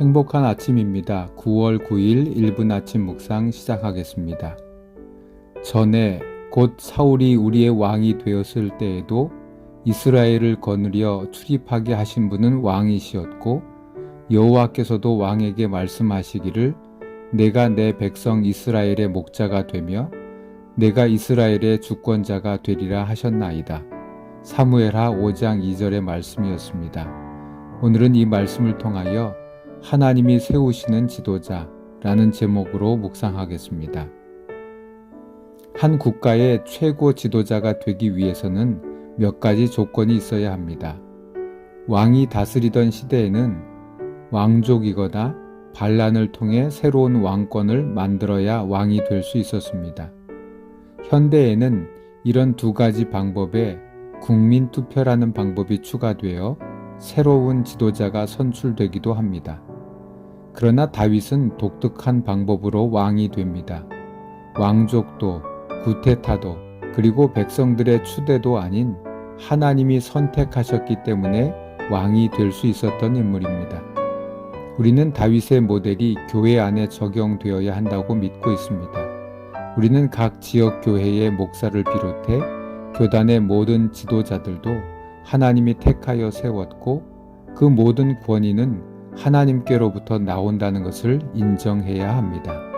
행복한 아침입니다. 9월 9일 1분 아침 묵상 시작하겠습니다. 전에 곧 사울이 우리의 왕이 되었을 때에도 이스라엘을 거느려 출입하게 하신 분은 왕이시었고 여호와께서도 왕에게 말씀하시기를 내가 내 백성 이스라엘의 목자가 되며 내가 이스라엘의 주권자가 되리라 하셨나이다. 사무엘하 5장 2절의 말씀이었습니다. 오늘은 이 말씀을 통하여 하나님이 세우시는 지도자라는 제목으로 묵상하겠습니다. 한 국가의 최고 지도자가 되기 위해서는 몇 가지 조건이 있어야 합니다. 왕이 다스리던 시대에는 왕족이거나 반란을 통해 새로운 왕권을 만들어야 왕이 될 수 있었습니다. 현대에는 이런 두 가지 방법에 국민 투표라는 방법이 추가되어 새로운 지도자가 선출되기도 합니다. 그러나 다윗은 독특한 방법으로 왕이 됩니다. 왕족도 구테타도 그리고 백성들의 추대도 아닌 하나님이 선택하셨기 때문에 왕이 될 수 있었던 인물입니다. 우리는 다윗의 모델이 교회 안에 적용되어야 한다고 믿고 있습니다. 우리는 각 지역 교회의 목사를 비롯해 교단의 모든 지도자들도 하나님이 택하여 세웠고 그 모든 권위는 하나님께로부터 나온다는 것을 인정해야 합니다.